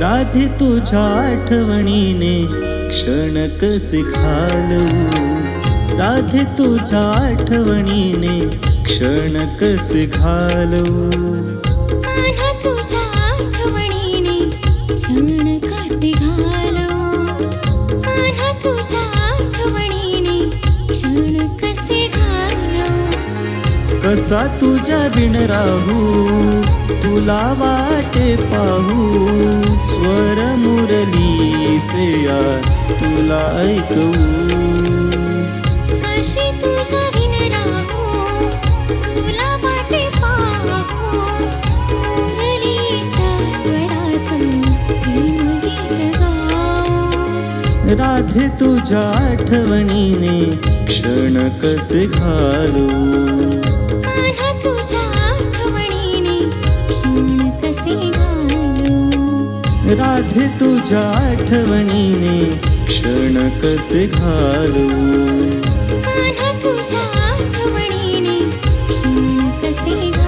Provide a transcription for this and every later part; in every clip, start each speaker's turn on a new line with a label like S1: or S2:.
S1: राधे तुझ्या आठवणीने क्षण कसे घालवू? राधे तुझ्या आठवणीने क्षण कसे घालवू?
S2: तुझ्या आठवणीने क्षण कसे घालवू? तुझ्या आठवणीने क्षण कसे
S1: कसा तुझ्या बिन राहू? तुला वाटे पाहू? स्वर मुरलीचे यार तुला ऐकवू.
S2: कशी तुझ्या विन राहू? तुला वाटे पाहू? मुरलीच्या स्वरातून प्रेमगीत गाऊ.
S1: राधे तुझ्या आठवणीने क्षण कसे घालवू
S2: कान्हा तुझ्या आठवणीने. क्षण कसे घालवू
S1: राधे तुझ्या आठवणीने. क्षण कसे
S2: कान्हा तुझ्या आठवणीने. क्षण कसे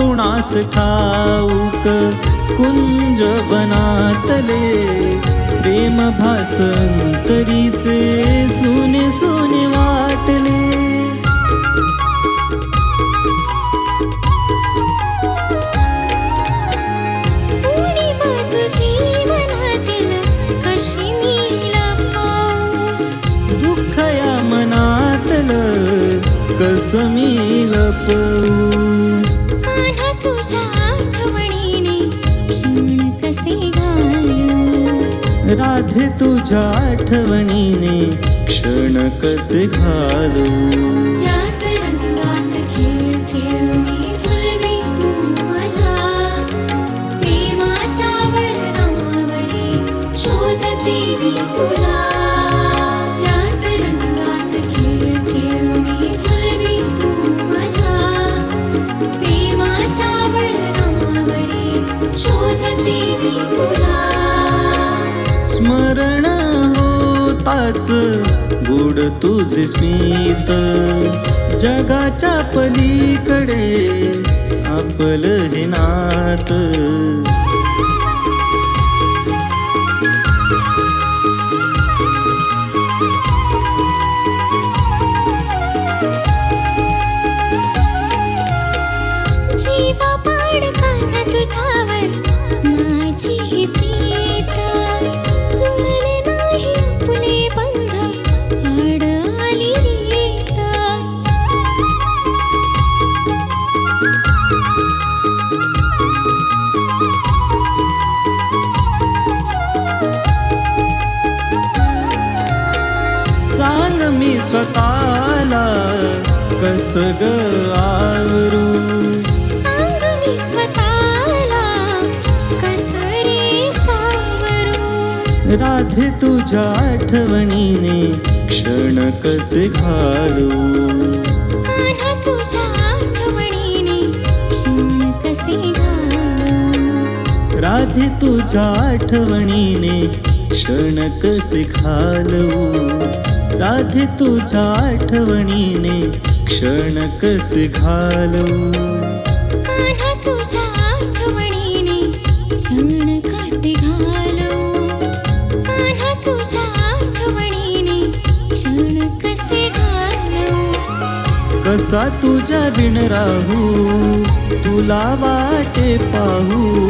S1: कुणास ठाऊक? कुंज बनातले प्रेम भासंतरीचे सोने सोने वाटले. दुःख या मनातलं कस मी लपवू?
S2: तुझ्या आठवणीने क्षण कसे घालवू
S1: राधे तुझ्या आठवणीने क्षण कसे घालवू
S2: रास रंगात खेळ खेळूनी
S1: होताच गुड तुझे स्मित. जगाच्या पलीकडे आपल हे नात.
S2: जीवा पाड कान्हा
S1: स्वतःला कस ग आवरू?
S2: सांग मी स्वतःला कसं रे सावरू
S1: राधे तुझ्या आठवणीने क्षण कसे घालू
S2: कान्हा तुझ्या आठवणीने क्षण कसे घालवू?
S1: राधे तुझ्या आठवणीने क्षण कसे घालवू? राधे तुझ्या आठवणीने क्षण कसे घालवू?
S2: कान्हा तुझ्या आठवणीने क्षण कसे घालवू? तुझ्या आठवणीने क्षण कसे घालवू?
S1: कसा तुझ्या बिन राहू? तुला वाटे पाहू?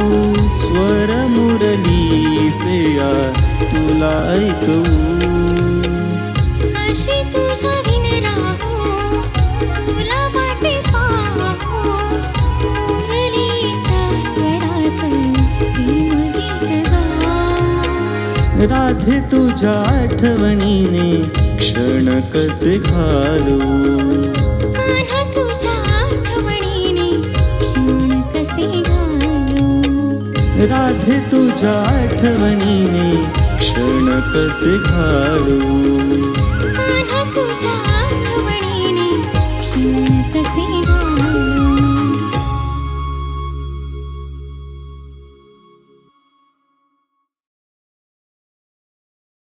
S1: राधे तुझ्या आठवणीने क्षण कसे घालू?
S2: कान्हा तुझ्या आठवणीने क्षण कसे घालू?
S1: राधे तुझ्या आठवणीने क्षण कसे घालू?
S2: तुझ्या कसे